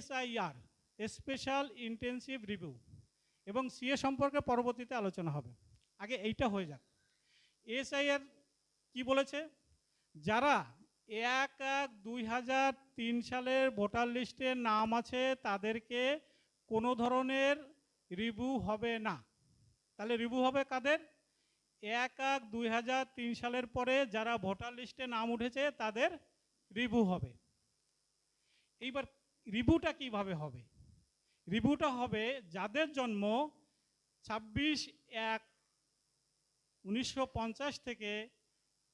SIR special intensive review এবং CA সম্পর্কে পরবর্তীতে আলোচনা হবে। আগে এইটা হয়ে যাক। এসআইআর কি বলেছে? যারা এক এক দুই হাজার তিন সালের ভোটার লিস্টে নাম আছে, তাদেরকে কোনো ধরনের রিভিউ হবে না। তাহলে রিভিউ হবে কাদের? এক এক দুই হাজার তিন সালের পরে যারা ভোটার লিস্টে নাম উঠেছে, তাদের রিভিউ হবে। এইবার রিভিউটা কীভাবে হবে? রিভিউটা হবে যাদের জন্ম ছাব্বিশ এক উনিশশো থেকে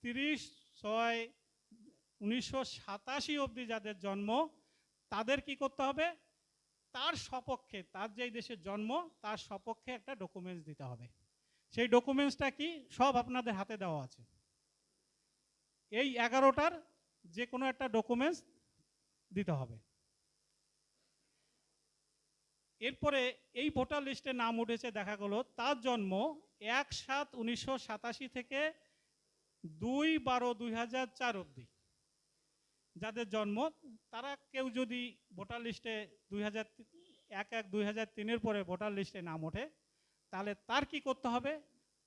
তিরিশ ছয় উনিশশো অবধি যাদের জন্ম, তাদের কি করতে হবে? তার সপক্ষে, তার যেই দেশের জন্ম, তার সপক্ষে একটা ডকুমেন্টস দিতে হবে। সেই ডকুমেন্টসটা কি? সব আপনাদের হাতে দেওয়া আছে। এই এগারোটার যে কোনো একটা ডকুমেন্টস দিতে হবে। এরপরে এই ভোটার লিস্টে নাম উঠেছে, দেখা গেল তার জন্ম এক সাত উনিশশো সাতাশি থেকে দুই বারো দুই হাজার চার অবধি। যাদের জন্ম, তারা কেউ যদি ভোটার লিস্টে দুই হাজার এক এক দুই হাজার তিনের পরে ভোটার লিস্টে নাম ওঠে, তাহলে তার কি করতে হবে?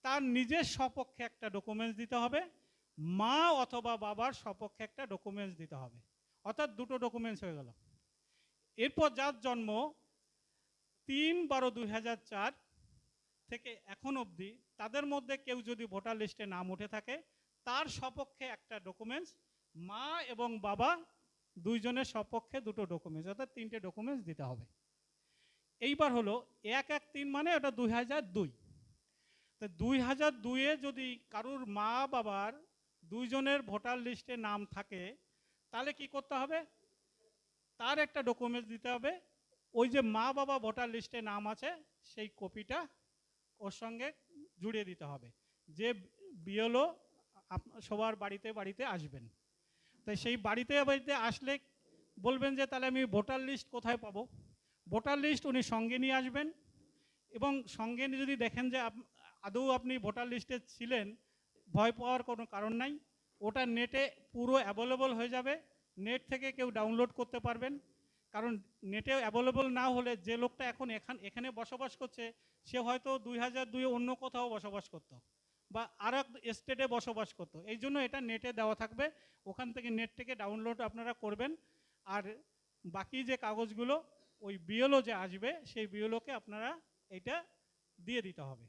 তার নিজের সপক্ষে একটা ডকুমেন্টস দিতে হবে, মা অথবা বাবার সপক্ষে একটা ডকুমেন্টস দিতে হবে। অর্থাৎ দুটো ডকুমেন্টস হয়ে গেল। এরপর যার জন্ম তিন বারো দুই থেকে এখন অবধি তাদের মধ্যে কেউ যদি ভোটার লিস্টে নাম উঠে থাকে, তার সপক্ষে একটা ডকুমেন্টস মা এবং বাবা দুইজনের সপক্ষে দুটো ডকুমেন্টস অর্থাৎ তিনটে ডকুমেন্টস দিতে হবে। এইবার হলো এক এক তিন মানে ওটা দুই হাজার দুই। তো দুই হাজার দুইয়ে যদি কারুর মা বাবার দুইজনের ভোটার লিস্টে নাম থাকে, তাহলে কি করতে হবে? তার একটা ডকুমেন্টস দিতে হবে ওই যে মা বাবা ভোটার লিস্টে নাম আছে, সেই কপিটা ওর সঙ্গে জুড়িয়ে দিতে হবে। যে বিএলও সবার বাড়িতে বাড়িতে আসবেন। তাই সেই বাড়িতে বাড়িতে আসলে বলবেন যে, তাহলে আমি ভোটার লিস্ট কোথায় পাবো? ভোটার লিস্ট উনি সঙ্গে নিয়ে আসবেন এবং সঙ্গে যদি দেখেন যে আদৌ আপনি ভোটার লিস্টে ছিলেন, ভয় পাওয়ার কোনো কারণ নাই। ওটা নেটে পুরো অ্যাভেলেবল হয়ে যাবে। নেট থেকে কেউ ডাউনলোড করতে পারবেন। কারণ নেটে অ্যাভেলেবল না হলে যে লোকটা এখন এখান, এখানে বসবাস করছে, সে হয়তো দুই হাজার দুয়ে অন্য কোথাও বসবাস করতো বা আর এক স্টেটে বসবাস করতো। এই জন্য এটা নেটে দেওয়া থাকবে। ওখান থেকে নেট থেকে ডাউনলোড আপনারা করবেন। আর বাকি যে কাগজগুলো, ওই বিএলও যে আসবে, সেই বিএলওকে আপনারা এটা দিয়ে দিতে হবে।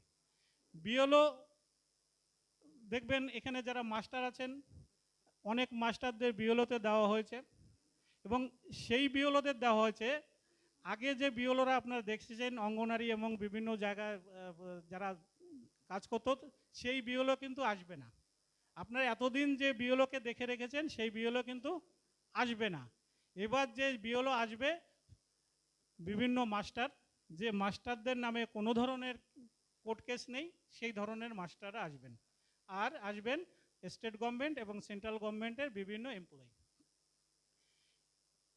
বিএলও দেখবেন এখানে যারা মাস্টার আছেন, অনেক মাস্টারদের বিএলওতে দেওয়া হয়েছে। এবং সেই বিওলোদের দেওয়া হয়েছে। আগে যে বিওলোরা আপনারা দেখছেন, অঙ্গনারী এবং বিভিন্ন জায়গায় যারা কাজ করতো, সেই বিওলো কিন্তু আসবে না। আপনারা এতদিন যে বিওলোকে দেখে রেখেছেন, সেই বিওলো কিন্তু আসবে না। এবার যে বিওলো আসবে, বিভিন্ন মাস্টার, যে মাস্টারদের নামে কোনো ধরনের কোর্ট কেস নেই, সেই ধরনের মাস্টাররা আসবেন। আর আসবেন স্টেট গভর্নমেন্ট এবং সেন্ট্রাল গভর্নমেন্টের বিভিন্ন এমপ্লয়ি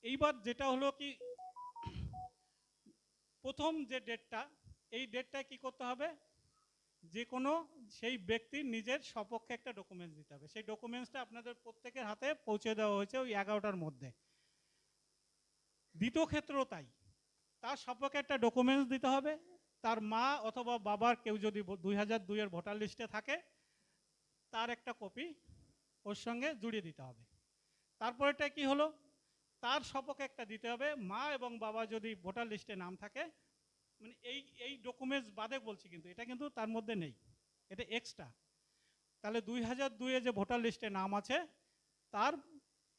এইবার যেটা হলো কি, প্রথম যে ডেটটা, এই ডেটটায় কি করতে হবে? যে কোনো সেই ব্যক্তির নিজের সপক্ষে একটা ডকুমেন্টস দিতে হবে। সেই ডকুমেন্টসটা আপনাদের প্রত্যেকের হাতে পৌঁছে দেওয়া হয়েছে ওই এগারোটার মধ্যে। দ্বিতীয় ক্ষেত্রেও তাই। তার সপক্ষে একটা ডকুমেন্টস দিতে হবে। তার মা অথবা বাবার কেউ যদি দুই হাজার দুইয়ের ভোটার লিস্টে থাকে, তার একটা কপি ওর সঙ্গে জুড়িয়ে দিতে হবে। তারপরেটা কি হলো? তার সপক্ষে একটা দিতে হবে। মা এবং বাবা যদি ভোটার লিস্টে নাম থাকে মানে এই এই ডকুমেন্টস বাদে বলছি কিন্তু, এটা কিন্তু তার মধ্যে নেই। এটা এক্সট্রা তাহলে দুই হাজার দুইয়ে যে ভোটার লিস্টে নাম আছে, তার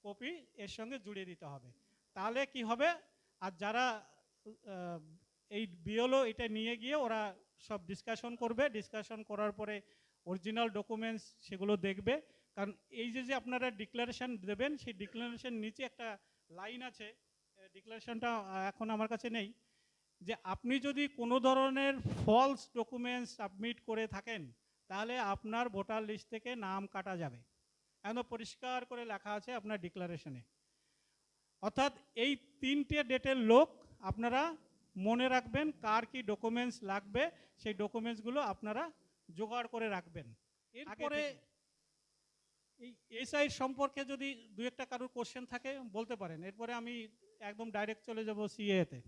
কপি এর সঙ্গে জুড়িয়ে দিতে হবে। তাহলে কি হবে? আর যারা এই বিএলও এটা নিয়ে গিয়ে ওরা সব ডিসকাশন করবে। ডিসকাশন করার পরে অরিজিনাল ডকুমেন্টস সেগুলো দেখবে। কারণ এই যে যে আপনারা ডিক্লারেশন দেবেন, সেই ডিক্লারেশন নিচে একটা লাইন আছে ডিক্লারেশনটা এখন আমার কাছে নেই যে আপনি যদি কোনো ধরনের ফলস ডকুমেন্টস সাবমিট করে থাকেন তাহলে আপনার ভোটার লিস্ট থেকে নাম কাটা যাবে। একদম পরিষ্কার করে লেখা আছে আপনার ডিক্লারেশনে অর্থাৎ এই তিনটে ডেটের লোক আপনারা মনে রাখবেন কার কি ডকুমেন্টস লাগবে সেই ডকুমেন্টসগুলো আপনারা জোগাড় করে রাখবেন। এরপরে এই এসআই সম্পর্কে যদি দু একটা কারোর কোশ্চেন থাকে, বলতে পারেন। এরপরে আমি একদম ডাইরেক্ট চলে যাব সিএতে